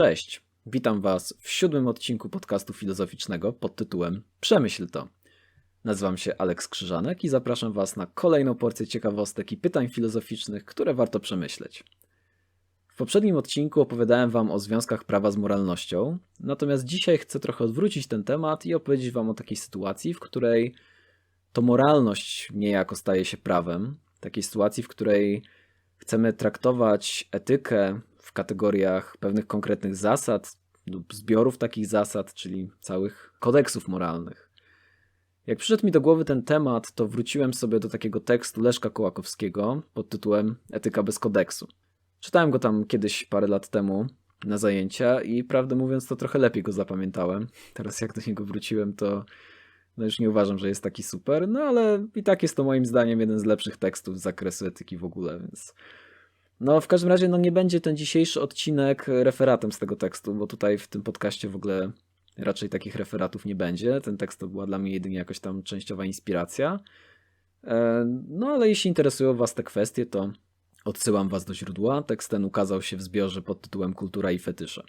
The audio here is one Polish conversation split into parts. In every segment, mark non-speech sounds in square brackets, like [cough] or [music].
Cześć, witam Was w siódmym odcinku podcastu filozoficznego pod tytułem Przemyśl to. Nazywam się Aleks Krzyżanek i zapraszam Was na kolejną porcję ciekawostek i pytań filozoficznych, które warto przemyśleć. W poprzednim odcinku opowiadałem Wam o związkach prawa z moralnością, natomiast dzisiaj chcę trochę odwrócić ten temat i opowiedzieć Wam o takiej sytuacji, w której to moralność niejako staje się prawem, takiej sytuacji, w której chcemy traktować etykę w kategoriach pewnych konkretnych zasad lub zbiorów takich zasad, czyli całych kodeksów moralnych. Jak przyszedł mi do głowy ten temat, to wróciłem sobie do takiego tekstu Leszka Kołakowskiego pod tytułem Etyka bez kodeksu. Czytałem go tam kiedyś parę lat temu na zajęcia i prawdę mówiąc to trochę lepiej go zapamiętałem. Teraz jak do niego wróciłem to no już nie uważam, że jest taki super, no ale i tak jest to moim zdaniem jeden z lepszych tekstów z zakresu etyki w ogóle, więc no w każdym razie no nie będzie ten dzisiejszy odcinek referatem z tego tekstu, bo tutaj w tym podcaście w ogóle raczej takich referatów nie będzie. Ten tekst to była dla mnie jedynie jakaś tam częściowa inspiracja. E, no ale jeśli interesują Was te kwestie, to odsyłam Was do źródła. Tekst ten ukazał się w zbiorze pod tytułem Kultura i fetysze.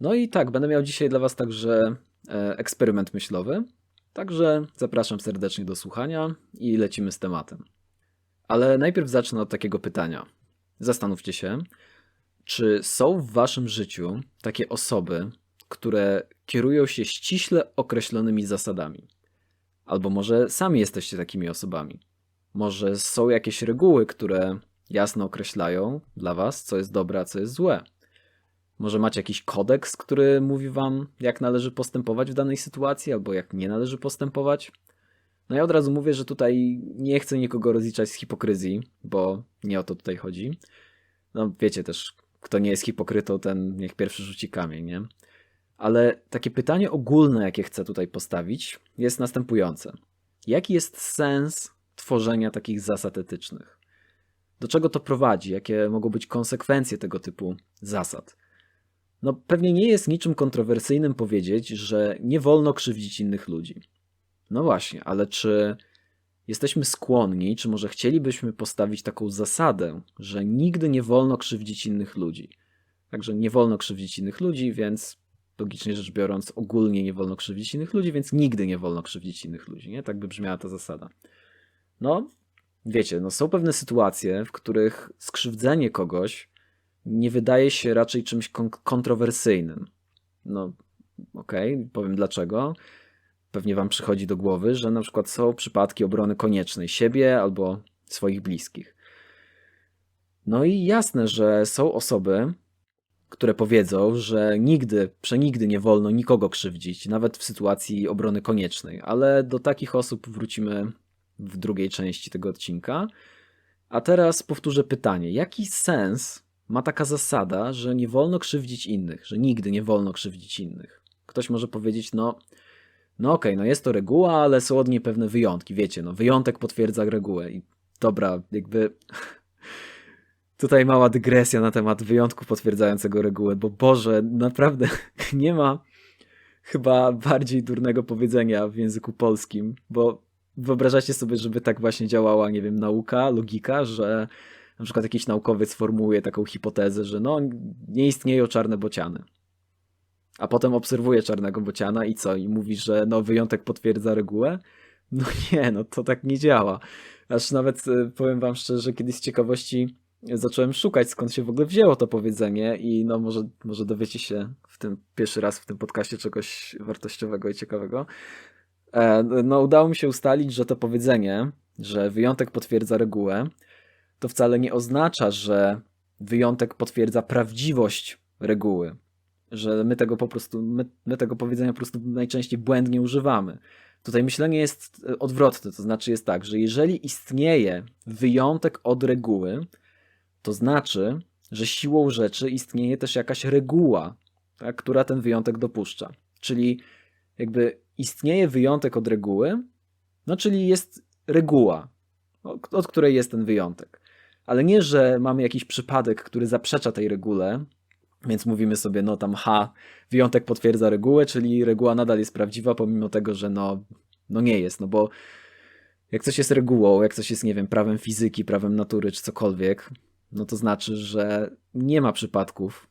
No i tak, będę miał dzisiaj dla Was także e, eksperyment myślowy. Także zapraszam serdecznie do słuchania i lecimy z tematem. Ale najpierw zacznę od takiego pytania. Zastanówcie się, czy są w waszym życiu takie osoby, które kierują się ściśle określonymi zasadami? Albo może sami jesteście takimi osobami? Może są jakieś reguły, które jasno określają dla was, co jest dobre, a co jest złe? Może macie jakiś kodeks, który mówi wam, jak należy postępować w danej sytuacji, albo jak nie należy postępować? No ja od razu mówię, że tutaj nie chcę nikogo rozliczać z hipokryzji, bo nie o to tutaj chodzi. No wiecie też, kto nie jest hipokrytą, ten niech pierwszy rzuci kamień, nie? Ale takie pytanie ogólne, jakie chcę tutaj postawić, jest następujące. Jaki jest sens tworzenia takich zasad etycznych? Do czego to prowadzi? Jakie mogą być konsekwencje tego typu zasad? No, pewnie nie jest niczym kontrowersyjnym powiedzieć, że nie wolno krzywdzić innych ludzi. No właśnie, ale czy jesteśmy skłonni, czy może chcielibyśmy postawić taką zasadę, że nigdy nie wolno krzywdzić innych ludzi? Także nie wolno krzywdzić innych ludzi, więc logicznie rzecz biorąc, ogólnie nie wolno krzywdzić innych ludzi, więc nigdy nie wolno krzywdzić innych ludzi. Nie? Tak by brzmiała ta zasada. No, wiecie, no są pewne sytuacje, w których skrzywdzenie kogoś nie wydaje się raczej czymś kon kontrowersyjnym. No, okej, okay, powiem dlaczego. Pewnie wam przychodzi do głowy, że na przykład są przypadki obrony koniecznej siebie albo swoich bliskich. No i jasne, że są osoby, które powiedzą, że nigdy, przenigdy nie wolno nikogo krzywdzić, nawet w sytuacji obrony koniecznej, ale do takich osób wrócimy w drugiej części tego odcinka. A teraz powtórzę pytanie: jaki sens ma taka zasada, że nie wolno krzywdzić innych, że nigdy nie wolno krzywdzić innych. Ktoś może powiedzieć, no, no okej, okay, no jest to reguła, ale są od niej pewne wyjątki, wiecie, no wyjątek potwierdza regułę i dobra, jakby [laughs] tutaj mała dygresja na temat wyjątku potwierdzającego regułę, bo Boże, naprawdę [laughs] nie ma chyba bardziej durnego powiedzenia w języku polskim, bo wyobrażacie sobie, żeby tak właśnie działała, nie wiem, nauka, logika, że na przykład jakiś naukowiec formułuje taką hipotezę, że no nie istnieją czarne bociany. A potem obserwuje czarnego bociana i co? I mówi, że no wyjątek potwierdza regułę? No [laughs] nie, no to tak nie działa. Aż nawet e, powiem wam szczerze, kiedyś z ciekawości zacząłem szukać skąd się w ogóle wzięło to powiedzenie i no może, może dowiecie się w tym pierwszy raz w tym podcaście czegoś wartościowego i ciekawego. E, no udało mi się ustalić, że to powiedzenie, że wyjątek potwierdza regułę, to wcale nie oznacza, że wyjątek potwierdza prawdziwość reguły. Że my tego po prostu, my, my tego powiedzenia po prostu najczęściej błędnie używamy. Tutaj myślenie jest e, odwrotne, to znaczy jest tak, że jeżeli istnieje wyjątek od reguły, to znaczy, że siłą rzeczy istnieje też jakaś reguła, tak, która ten wyjątek dopuszcza. Czyli jakby istnieje wyjątek od reguły, no czyli jest reguła, od której jest ten wyjątek ale nie, że mamy jakiś przypadek, który zaprzecza tej regule, więc mówimy sobie, no tam H, wyjątek potwierdza regułę, czyli reguła nadal jest prawdziwa, pomimo tego, że no, no nie jest, no bo jak coś jest regułą, jak coś jest, nie wiem, prawem fizyki, prawem natury czy cokolwiek, no to znaczy, że nie ma przypadków,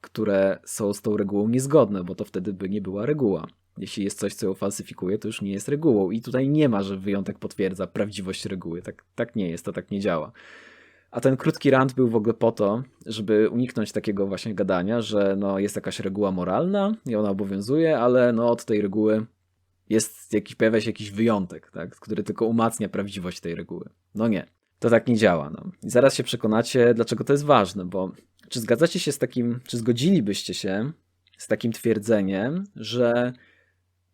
które są z tą regułą niezgodne, bo to wtedy by nie była reguła. Jeśli jest coś, co ją falsyfikuje, to już nie jest regułą. I tutaj nie ma, że wyjątek potwierdza prawdziwość reguły. Tak, tak nie jest, to tak nie działa. A ten krótki rant był w ogóle po to, żeby uniknąć takiego właśnie gadania, że no jest jakaś reguła moralna i ona obowiązuje, ale no od tej reguły jest jakiś, pojawia się jakiś wyjątek, tak, który tylko umacnia prawdziwość tej reguły. No nie, to tak nie działa. No. I zaraz się przekonacie, dlaczego to jest ważne, bo czy zgadzacie się z takim, czy zgodzilibyście się z takim twierdzeniem, że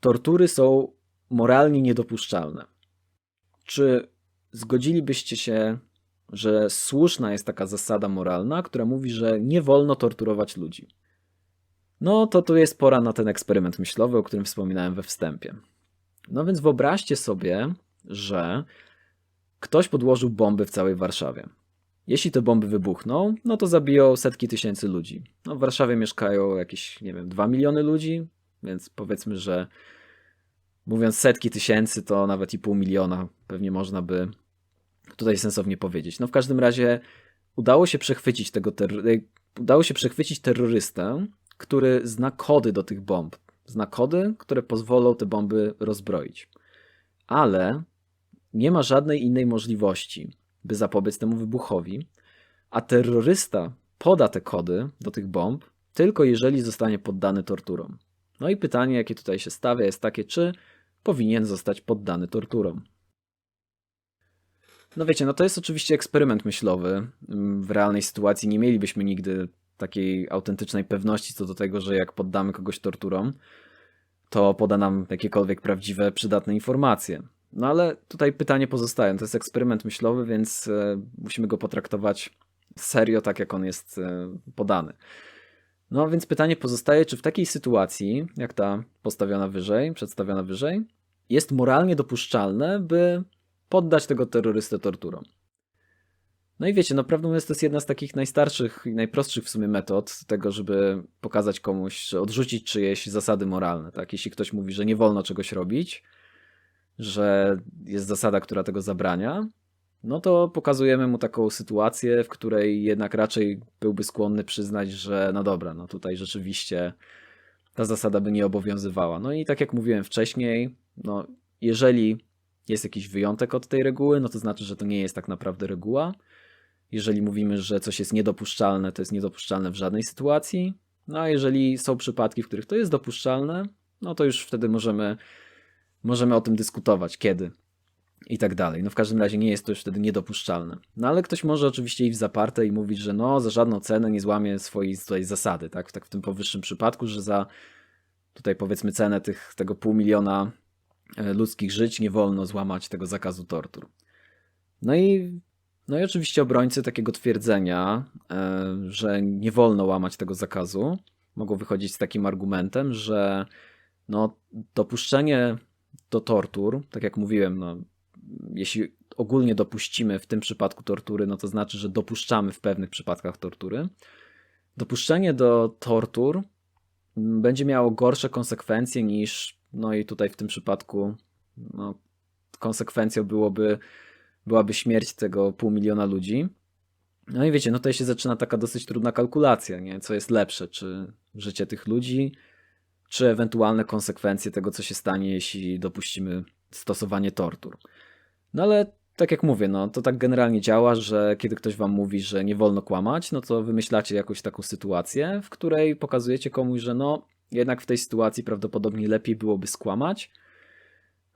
tortury są moralnie niedopuszczalne? Czy zgodzilibyście się, że słuszna jest taka zasada moralna, która mówi, że nie wolno torturować ludzi? No to tu jest pora na ten eksperyment myślowy, o którym wspominałem we wstępie. No więc wyobraźcie sobie, że ktoś podłożył bomby w całej Warszawie. Jeśli te bomby wybuchną, no to zabiją setki tysięcy ludzi. No w Warszawie mieszkają jakieś, nie wiem, 2 miliony ludzi, więc powiedzmy, że mówiąc setki tysięcy, to nawet i pół miliona pewnie można by tutaj sensownie powiedzieć. No w każdym razie udało się przechwycić tego terrory- udało się przechwycić terrorystę, który zna kody do tych bomb. Zna kody, które pozwolą te bomby rozbroić. Ale nie ma żadnej innej możliwości, by zapobiec temu wybuchowi, a terrorysta poda te kody do tych bomb tylko jeżeli zostanie poddany torturom. No i pytanie, jakie tutaj się stawia, jest takie, czy powinien zostać poddany torturom. No wiecie, no to jest oczywiście eksperyment myślowy. W realnej sytuacji nie mielibyśmy nigdy takiej autentycznej pewności co do tego, że jak poddamy kogoś torturom, to poda nam jakiekolwiek prawdziwe, przydatne informacje. No ale tutaj pytanie pozostaje. To jest eksperyment myślowy, więc e, musimy go potraktować serio, tak jak on jest e, podany. No więc pytanie pozostaje, czy w takiej sytuacji, jak ta postawiona wyżej, przedstawiona wyżej, jest moralnie dopuszczalne, by poddać tego terrorystę torturom. No i wiecie, no prawdą jest, to jest jedna z takich najstarszych i najprostszych w sumie metod tego, żeby pokazać komuś, że odrzucić czyjeś zasady moralne. Tak? Jeśli ktoś mówi, że nie wolno czegoś robić, że jest zasada, która tego zabrania, no to pokazujemy mu taką sytuację, w której jednak raczej byłby skłonny przyznać, że no dobra, no tutaj rzeczywiście ta zasada by nie obowiązywała. No i tak jak mówiłem wcześniej, no jeżeli jest jakiś wyjątek od tej reguły, no to znaczy, że to nie jest tak naprawdę reguła. Jeżeli mówimy, że coś jest niedopuszczalne, to jest niedopuszczalne w żadnej sytuacji. No a jeżeli są przypadki, w których to jest dopuszczalne, no to już wtedy możemy, możemy o tym dyskutować, kiedy i tak dalej. No w każdym razie nie jest to już wtedy niedopuszczalne. No ale ktoś może oczywiście iść w zaparte i mówić, że no za żadną cenę nie złamie swojej tutaj zasady, tak? tak w tym powyższym przypadku, że za tutaj powiedzmy cenę tych, tego pół miliona ludzkich żyć nie wolno złamać tego zakazu tortur. No i no i oczywiście obrońcy takiego twierdzenia, e, że nie wolno łamać tego zakazu, mogą wychodzić z takim argumentem, że no, dopuszczenie do tortur, tak jak mówiłem, no, jeśli ogólnie dopuścimy w tym przypadku tortury, no to znaczy, że dopuszczamy w pewnych przypadkach tortury. Dopuszczenie do tortur będzie miało gorsze konsekwencje niż, no i tutaj w tym przypadku, no, konsekwencją byłoby byłaby śmierć tego pół miliona ludzi. No i wiecie, no tutaj się zaczyna taka dosyć trudna kalkulacja, nie? Co jest lepsze, czy życie tych ludzi, czy ewentualne konsekwencje tego, co się stanie, jeśli dopuścimy stosowanie tortur. No ale tak jak mówię, no to tak generalnie działa, że kiedy ktoś wam mówi, że nie wolno kłamać, no to wymyślacie jakąś taką sytuację, w której pokazujecie komuś, że no jednak w tej sytuacji prawdopodobnie lepiej byłoby skłamać,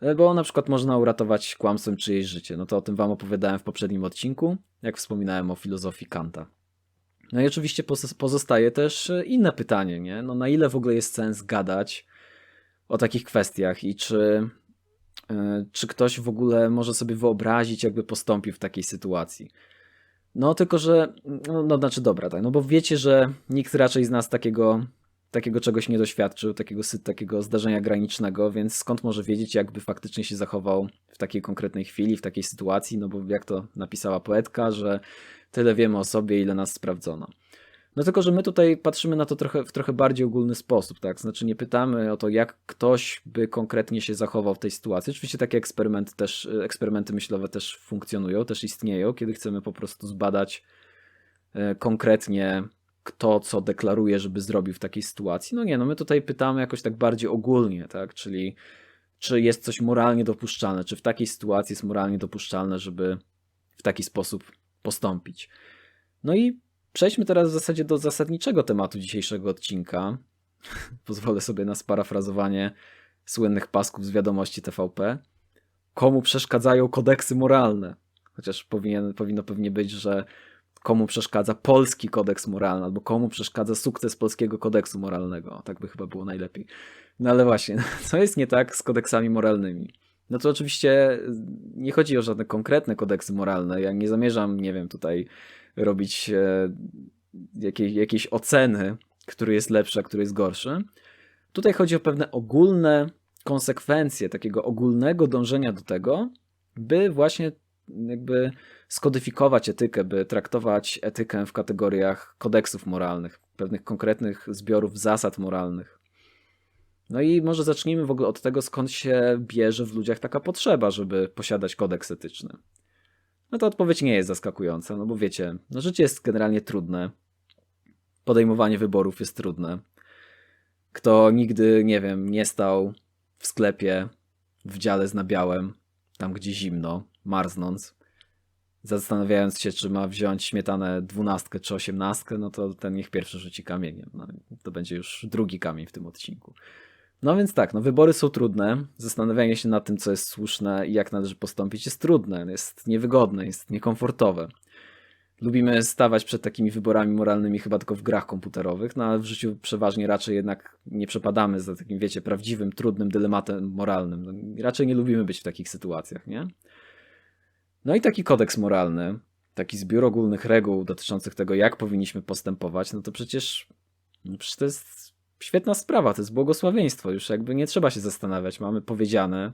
E, bo na przykład można uratować kłamstwem czyjeś życie. No to o tym wam opowiadałem w poprzednim odcinku, jak wspominałem o filozofii Kanta. No i oczywiście pozostaje też e, inne pytanie, nie? No na ile w ogóle jest sens gadać o takich kwestiach i czy, yy, czy ktoś w ogóle może sobie wyobrazić, jakby postąpił w takiej sytuacji. No tylko, że, no, no znaczy dobra, tak, no bo wiecie, że nikt raczej z nas takiego takiego czegoś nie doświadczył, takiego, takiego zdarzenia granicznego, więc skąd może wiedzieć, jakby faktycznie się zachował w takiej konkretnej chwili, w takiej sytuacji, no bo jak to napisała poetka, że tyle wiemy o sobie, ile nas sprawdzono. No tylko, że my tutaj patrzymy na to trochę, w trochę bardziej ogólny sposób, tak? Znaczy nie pytamy o to, jak ktoś by konkretnie się zachował w tej sytuacji. Oczywiście takie eksperymenty też, eksperymenty myślowe też funkcjonują, też istnieją, kiedy chcemy po prostu zbadać e, konkretnie kto co deklaruje, żeby zrobił w takiej sytuacji. No nie, no my tutaj pytamy jakoś tak bardziej ogólnie, tak? Czyli czy jest coś moralnie dopuszczalne, czy w takiej sytuacji jest moralnie dopuszczalne, żeby w taki sposób postąpić. No i przejdźmy teraz w zasadzie do zasadniczego tematu dzisiejszego odcinka. [laughs] Pozwolę sobie na sparafrazowanie słynnych pasków z wiadomości TVP. Komu przeszkadzają kodeksy moralne? Chociaż powinien, powinno pewnie być, że komu przeszkadza polski kodeks moralny, albo komu przeszkadza sukces polskiego kodeksu moralnego. Tak by chyba było najlepiej. No ale właśnie, [laughs] co jest nie tak z kodeksami moralnymi? No to oczywiście nie chodzi o żadne konkretne kodeksy moralne. Ja nie zamierzam, nie wiem, tutaj robić e, jakiej, jakiejś oceny, który jest lepszy, a który jest gorszy. Tutaj chodzi o pewne ogólne konsekwencje takiego ogólnego dążenia do tego, by właśnie jakby skodyfikować etykę, by traktować etykę w kategoriach kodeksów moralnych, pewnych konkretnych zbiorów zasad moralnych. No i może zacznijmy w ogóle od tego, skąd się bierze w ludziach taka potrzeba, żeby posiadać kodeks etyczny. No to odpowiedź nie jest zaskakująca, no bo wiecie, no życie jest generalnie trudne. Podejmowanie wyborów jest trudne. Kto nigdy, nie wiem, nie stał w sklepie w dziale z nabiałem, tam gdzie zimno, marznąc, zastanawiając się, czy ma wziąć śmietanę dwunastkę czy osiemnastkę, no to ten niech pierwszy rzuci kamieniem. No, to będzie już drugi kamień w tym odcinku. No więc tak, no wybory są trudne. Zastanawianie się nad tym, co jest słuszne i jak należy postąpić, jest trudne, jest niewygodne, jest niekomfortowe. Lubimy stawać przed takimi wyborami moralnymi chyba tylko w grach komputerowych, no ale w życiu przeważnie raczej jednak nie przepadamy za takim, wiecie, prawdziwym, trudnym dylematem moralnym. No, raczej nie lubimy być w takich sytuacjach, nie? No i taki kodeks moralny, taki zbiór ogólnych reguł dotyczących tego, jak powinniśmy postępować, no to przecież, no przecież to jest świetna sprawa, to jest błogosławieństwo. Już jakby nie trzeba się zastanawiać. Mamy powiedziane,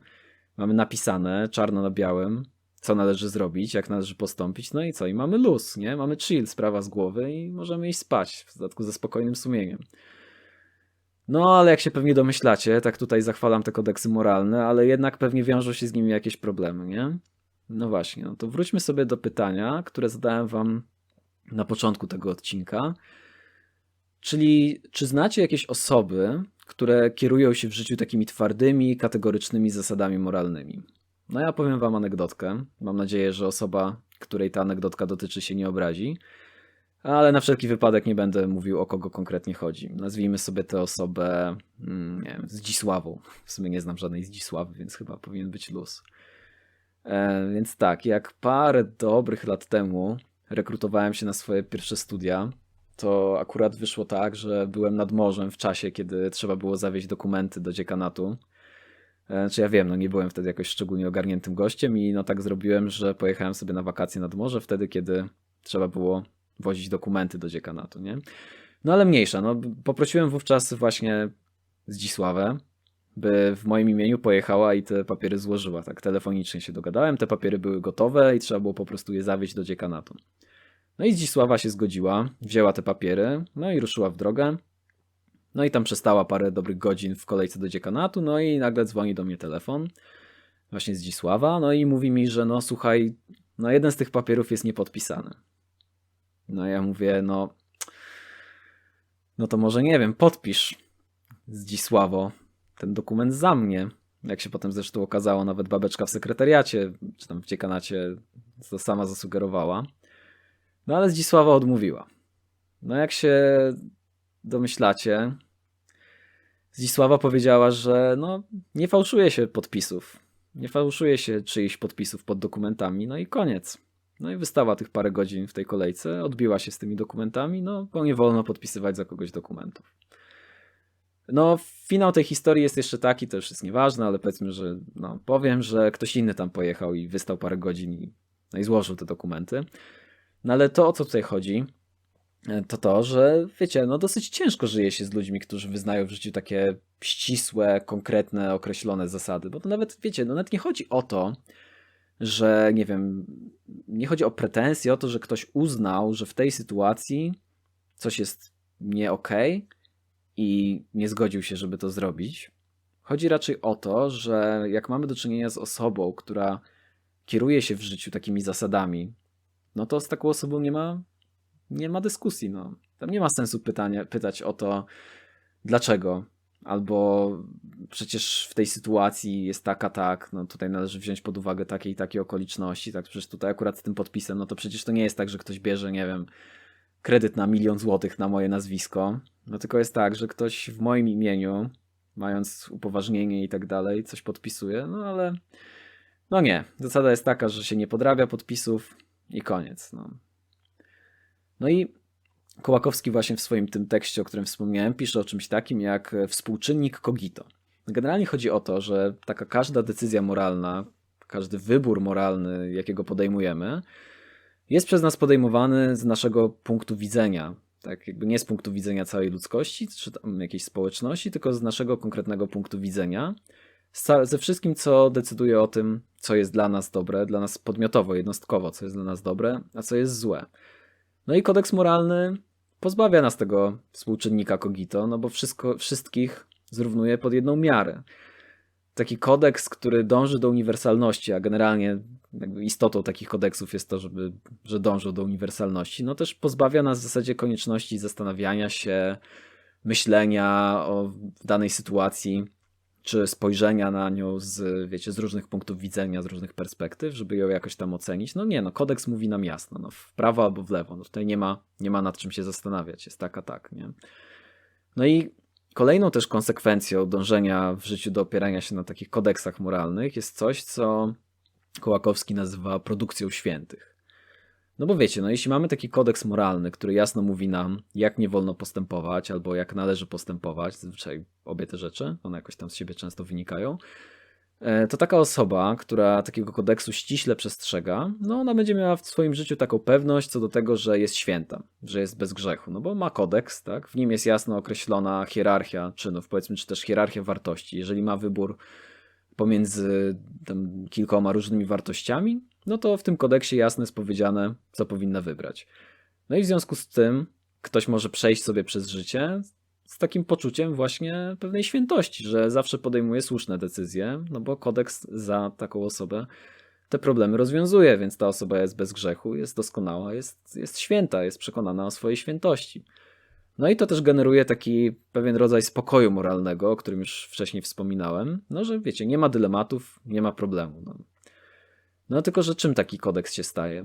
mamy napisane czarno na białym, co należy zrobić, jak należy postąpić, no i co? I mamy luz, nie? Mamy chill, sprawa z głowy i możemy iść spać, w dodatku ze spokojnym sumieniem. No, ale jak się pewnie domyślacie, tak tutaj zachwalam te kodeksy moralne, ale jednak pewnie wiążą się z nimi jakieś problemy, nie? No właśnie, no to wróćmy sobie do pytania, które zadałem wam na początku tego odcinka. Czyli czy znacie jakieś osoby, które kierują się w życiu takimi twardymi, kategorycznymi zasadami moralnymi? No ja powiem wam anegdotkę. Mam nadzieję, że osoba, której ta anegdotka dotyczy się nie obrazi. Ale na wszelki wypadek nie będę mówił o kogo konkretnie chodzi. Nazwijmy sobie tę osobę, mm, nie wiem, Zdzisławą. W sumie nie znam żadnej Zdzisławy, więc chyba powinien być luz. E, więc tak, jak parę dobrych lat temu rekrutowałem się na swoje pierwsze studia, to akurat wyszło tak, że byłem nad morzem w czasie, kiedy trzeba było zawieźć dokumenty do dziekanatu. Znaczy ja wiem, no nie byłem wtedy jakoś szczególnie ogarniętym gościem i no tak zrobiłem, że pojechałem sobie na wakacje nad morze wtedy, kiedy trzeba było wozić dokumenty do dziekanatu, nie? No ale mniejsza, no poprosiłem wówczas właśnie Zdzisławę, by w moim imieniu pojechała i te papiery złożyła. Tak telefonicznie się dogadałem, te papiery były gotowe i trzeba było po prostu je zawieźć do dziekanatu. No i Zdzisława się zgodziła, wzięła te papiery, no i ruszyła w drogę. No i tam przestała parę dobrych godzin w kolejce do dziekanatu, no i nagle dzwoni do mnie telefon, właśnie Zdzisława, no i mówi mi, że no słuchaj, no jeden z tych papierów jest niepodpisany. No ja mówię, no no to może nie wiem, podpisz Zdzisławo ten dokument za mnie. Jak się potem zresztą okazało, nawet babeczka w sekretariacie, czy tam w dziekanacie to sama zasugerowała. No ale Zdzisława odmówiła. No jak się domyślacie, Zdzisława powiedziała, że no, nie fałszuje się podpisów. Nie fałszuje się czyichś podpisów pod dokumentami, no i koniec. No i wystała tych parę godzin w tej kolejce, odbiła się z tymi dokumentami, no bo nie wolno podpisywać za kogoś dokumentów. No, finał tej historii jest jeszcze taki, to już jest nieważne, ale powiedzmy, że no, powiem, że ktoś inny tam pojechał i wystał parę godzin i, no i złożył te dokumenty. No ale to, o co tutaj chodzi, e, to to, że wiecie, no dosyć ciężko żyje się z ludźmi, którzy wyznają w życiu takie ścisłe, konkretne, określone zasady, bo to nawet, wiecie, no nawet nie chodzi o to, że nie wiem, nie chodzi o pretensje, o to, że ktoś uznał, że w tej sytuacji coś jest nie okej okay i nie zgodził się, żeby to zrobić. Chodzi raczej o to, że jak mamy do czynienia z osobą, która kieruje się w życiu takimi zasadami, no to z taką osobą nie ma, nie ma dyskusji. No. Tam nie ma sensu pytania, pytać o to, dlaczego, albo przecież w tej sytuacji jest taka, tak, no tutaj należy wziąć pod uwagę takie i takie okoliczności, tak, przecież tutaj akurat z tym podpisem, no to przecież to nie jest tak, że ktoś bierze, nie wiem, kredyt na milion złotych na moje nazwisko, no tylko jest tak, że ktoś w moim imieniu, mając upoważnienie i tak dalej, coś podpisuje, no ale no nie, zasada jest taka, że się nie podrabia podpisów i koniec, no. No i Kołakowski właśnie w swoim tym tekście, o którym wspomniałem, pisze o czymś takim jak współczynnik cogito. Generalnie chodzi o to, że taka każda decyzja moralna, każdy wybór moralny, jakiego podejmujemy, jest przez nas podejmowany z naszego punktu widzenia. Tak, jakby nie z punktu widzenia całej ludzkości czy tam jakiejś społeczności, tylko z naszego konkretnego punktu widzenia. Ze wszystkim, co decyduje o tym, co jest dla nas dobre, dla nas podmiotowo, jednostkowo, co jest dla nas dobre, a co jest złe. No i kodeks moralny pozbawia nas tego współczynnika cogito, no bo wszystko, wszystkich zrównuje pod jedną miarę. Taki kodeks, który dąży do uniwersalności, a generalnie istotą takich kodeksów jest to, żeby, że dążą do uniwersalności, no też pozbawia nas w zasadzie konieczności zastanawiania się, myślenia o danej sytuacji, czy spojrzenia na nią z, wiecie, z różnych punktów widzenia, z różnych perspektyw, żeby ją jakoś tam ocenić. No nie, no kodeks mówi nam jasno, no w prawo albo w lewo. No tutaj nie ma, nie ma nad czym się zastanawiać, jest tak a tak, nie? No i kolejną też konsekwencją dążenia w życiu do opierania się na takich kodeksach moralnych jest coś, co Kołakowski nazywa produkcją świętych. No bo wiecie, no jeśli mamy taki kodeks moralny, który jasno mówi nam, jak nie wolno postępować, albo jak należy postępować, zazwyczaj obie te rzeczy, one jakoś tam z siebie często wynikają, to taka osoba, która takiego kodeksu ściśle przestrzega, no ona będzie miała w swoim życiu taką pewność co do tego, że jest święta, że jest bez grzechu, no bo ma kodeks, tak? W nim jest jasno określona hierarchia czynów, powiedzmy, czy też hierarchia wartości. Jeżeli ma wybór pomiędzy tam kilkoma różnymi wartościami, no to w tym kodeksie jasno jest powiedziane, co powinna wybrać. No i w związku z tym ktoś może przejść sobie przez życie z takim poczuciem właśnie pewnej świętości, że zawsze podejmuje słuszne decyzje, no bo kodeks za taką osobę te problemy rozwiązuje, więc ta osoba jest bez grzechu, jest doskonała, jest, jest święta, jest przekonana o swojej świętości. No i to też generuje taki pewien rodzaj spokoju moralnego, o którym już wcześniej wspominałem, no że wiecie, nie ma dylematów, nie ma problemu. No. No tylko, że czym taki kodeks się staje?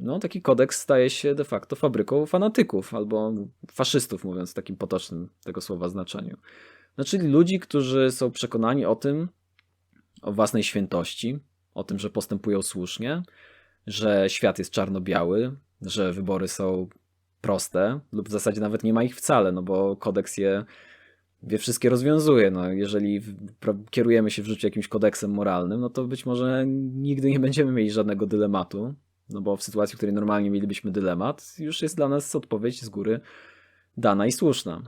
No, taki kodeks staje się de facto fabryką fanatyków albo faszystów, mówiąc w takim potocznym tego słowa znaczeniu. No, czyli ludzi, którzy są przekonani o tym, o własnej świętości, o tym, że postępują słusznie, że świat jest czarno-biały, że wybory są proste, lub w zasadzie nawet nie ma ich wcale, no bo kodeks je wie wszystkie rozwiązuje. No, jeżeli kierujemy się w życiu jakimś kodeksem moralnym, no to być może nigdy nie będziemy mieli żadnego dylematu, no bo w sytuacji, w której normalnie mielibyśmy dylemat, już jest dla nas odpowiedź z góry dana i słuszna.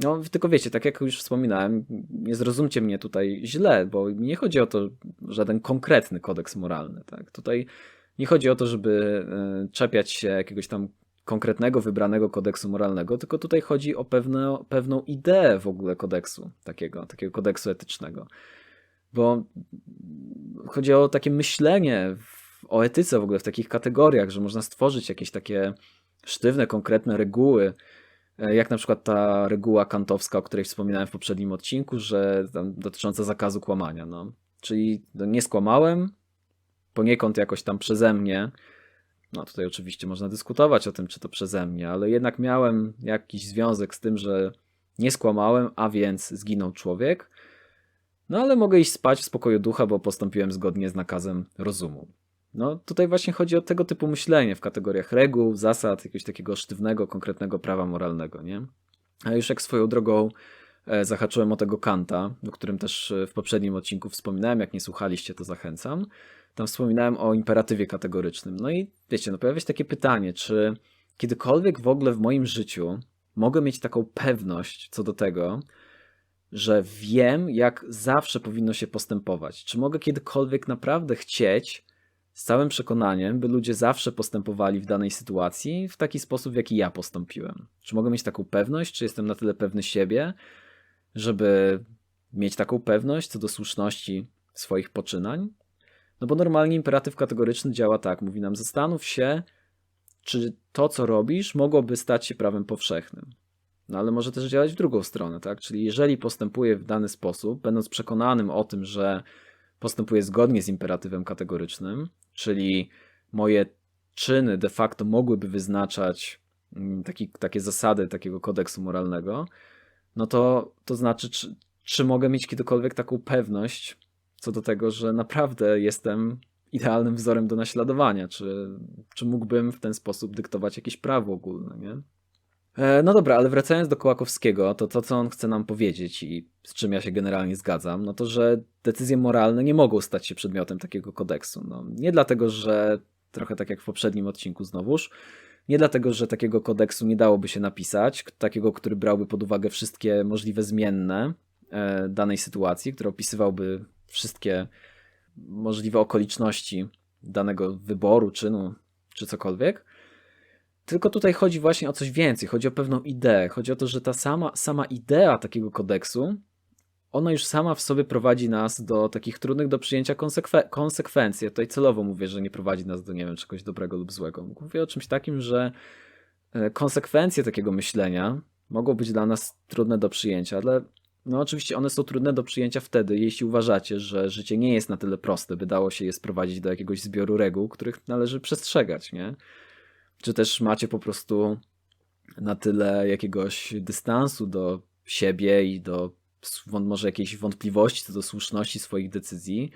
No, tylko wiecie, tak jak już wspominałem, nie zrozumcie mnie tutaj źle, bo nie chodzi o to żaden konkretny kodeks moralny. Tak? Tutaj nie chodzi o to, żeby e, czepiać się jakiegoś tam konkretnego, wybranego kodeksu moralnego, tylko tutaj chodzi o pewne, pewną ideę w ogóle kodeksu, takiego, takiego kodeksu etycznego. Bo chodzi o takie myślenie o etyce w ogóle w takich kategoriach, że można stworzyć jakieś takie sztywne, konkretne reguły, e, jak na przykład ta reguła kantowska, o której wspominałem w poprzednim odcinku, że dotycząca zakazu kłamania. No. Czyli no, nie skłamałem, poniekąd jakoś tam przeze mnie, no tutaj oczywiście można dyskutować o tym, czy to przeze mnie, ale jednak miałem jakiś związek z tym, że nie skłamałem, a więc zginął człowiek. No ale mogę iść spać w spokoju ducha, bo postąpiłem zgodnie z nakazem rozumu. No tutaj właśnie chodzi o tego typu myślenie w kategoriach reguł, zasad, jakiegoś takiego sztywnego, konkretnego prawa moralnego, nie? A już jak swoją drogą e, zahaczyłem o tego Kanta, o którym też e, w poprzednim odcinku wspominałem, jak nie słuchaliście, to zachęcam tam wspominałem o imperatywie kategorycznym. No i wiecie, no pojawia się takie pytanie, czy kiedykolwiek w ogóle w moim życiu mogę mieć taką pewność co do tego, że wiem, jak zawsze powinno się postępować. Czy mogę kiedykolwiek naprawdę chcieć z całym przekonaniem, by ludzie zawsze postępowali w danej sytuacji w taki sposób, w jaki ja postąpiłem? Czy mogę mieć taką pewność, czy jestem na tyle pewny siebie, żeby mieć taką pewność co do słuszności swoich poczynań? No bo normalnie imperatyw kategoryczny działa tak, mówi nam zastanów się, czy to, co robisz, mogłoby stać się prawem powszechnym. No ale może też działać w drugą stronę, tak? Czyli jeżeli postępuję w dany sposób, będąc przekonanym o tym, że postępuję zgodnie z imperatywem kategorycznym, czyli moje czyny de facto mogłyby wyznaczać mm, taki, takie zasady takiego kodeksu moralnego, no to, to znaczy, czy, czy mogę mieć kiedykolwiek taką pewność co do tego, że naprawdę jestem idealnym wzorem do naśladowania, czy, czy mógłbym w ten sposób dyktować jakieś prawo ogólne, nie? E, no dobra, ale wracając do Kołakowskiego, to to, co on chce nam powiedzieć i z czym ja się generalnie zgadzam, no to, że decyzje moralne nie mogą stać się przedmiotem takiego kodeksu. No, nie dlatego, że trochę tak jak w poprzednim odcinku znowuż, nie dlatego, że takiego kodeksu nie dałoby się napisać, takiego, który brałby pod uwagę wszystkie możliwe zmienne e, danej sytuacji, który opisywałby wszystkie możliwe okoliczności danego wyboru, czynu czy cokolwiek. Tylko tutaj chodzi właśnie o coś więcej, chodzi o pewną ideę. Chodzi o to, że ta sama, sama idea takiego kodeksu, ona już sama w sobie prowadzi nas do takich trudnych do przyjęcia konsekwe konsekwencji. Ja tutaj celowo mówię, że nie prowadzi nas do, nie wiem, czegoś dobrego lub złego. Mówię o czymś takim, że e, konsekwencje takiego myślenia mogą być dla nas trudne do przyjęcia, ale no oczywiście one są trudne do przyjęcia wtedy, jeśli uważacie, że życie nie jest na tyle proste, by dało się je sprowadzić do jakiegoś zbioru reguł, których należy przestrzegać, nie? Czy też macie po prostu na tyle jakiegoś dystansu do siebie i do może jakiejś wątpliwości co do słuszności swoich decyzji,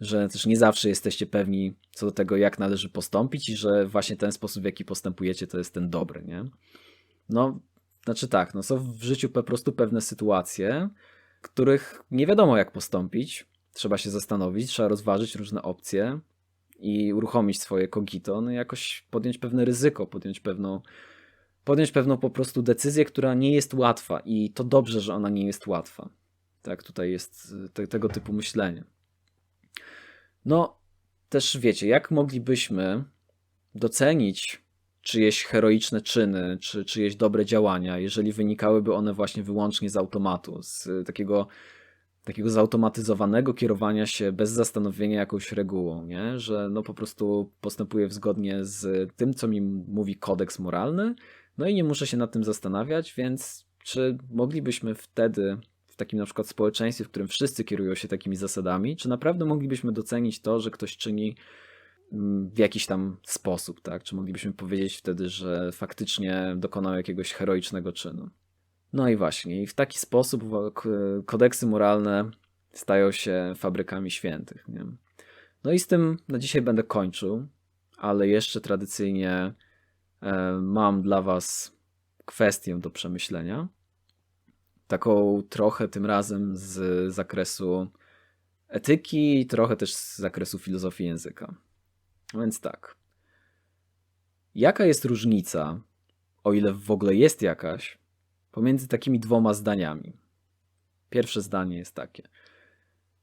że też nie zawsze jesteście pewni co do tego, jak należy postąpić i że właśnie ten sposób, w jaki postępujecie, to jest ten dobry, nie? No, znaczy tak, no są w życiu po prostu pewne sytuacje, których nie wiadomo jak postąpić. Trzeba się zastanowić, trzeba rozważyć różne opcje i uruchomić swoje kogito, no jakoś podjąć pewne ryzyko, podjąć pewną, podjąć pewną po prostu decyzję, która nie jest łatwa i to dobrze, że ona nie jest łatwa. Tak, tutaj jest te, tego typu myślenie. No, też wiecie, jak moglibyśmy docenić czyjeś heroiczne czyny, czy czyjeś dobre działania, jeżeli wynikałyby one właśnie wyłącznie z automatu, z takiego, takiego zautomatyzowanego kierowania się bez zastanowienia jakąś regułą, nie? że no po prostu postępuję zgodnie z tym, co mi mówi kodeks moralny, no i nie muszę się nad tym zastanawiać, więc czy moglibyśmy wtedy w takim na przykład społeczeństwie, w którym wszyscy kierują się takimi zasadami, czy naprawdę moglibyśmy docenić to, że ktoś czyni w jakiś tam sposób, tak? Czy moglibyśmy powiedzieć wtedy, że faktycznie dokonał jakiegoś heroicznego czynu? No i właśnie, i w taki sposób kodeksy moralne stają się fabrykami świętych. Nie? No i z tym na dzisiaj będę kończył, ale jeszcze tradycyjnie e, mam dla Was kwestię do przemyślenia. Taką trochę tym razem z zakresu etyki, trochę też z zakresu filozofii języka. Więc tak. Jaka jest różnica, o ile w ogóle jest jakaś, pomiędzy takimi dwoma zdaniami? Pierwsze zdanie jest takie.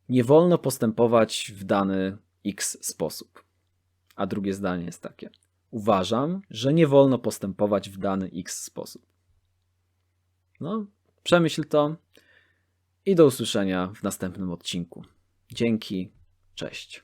Nie wolno postępować w dany X sposób. A drugie zdanie jest takie. Uważam, że nie wolno postępować w dany X sposób. No, przemyśl to i do usłyszenia w następnym odcinku. Dzięki, cześć.